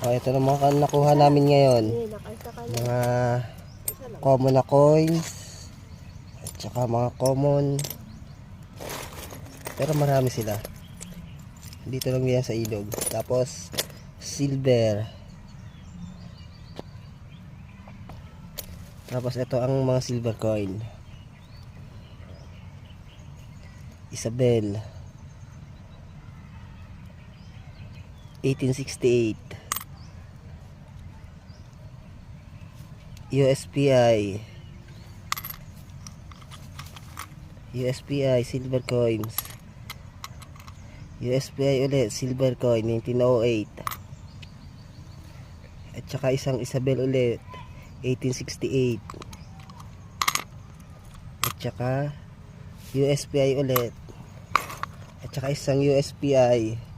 Oh, ito na mga nakuha namin ngayon. Mga common na coins. At saka mga common. Pero marami sila. Dito lang yan sa ilog. Tapos, silver. Tapos ito ang mga silver coin. Isabel. 1868. USPI. USPI silver coins. USPI ulit silver coin 1908. At saka isang Isabel ulit 1868. At saka USPI ulit. At saka isang USPI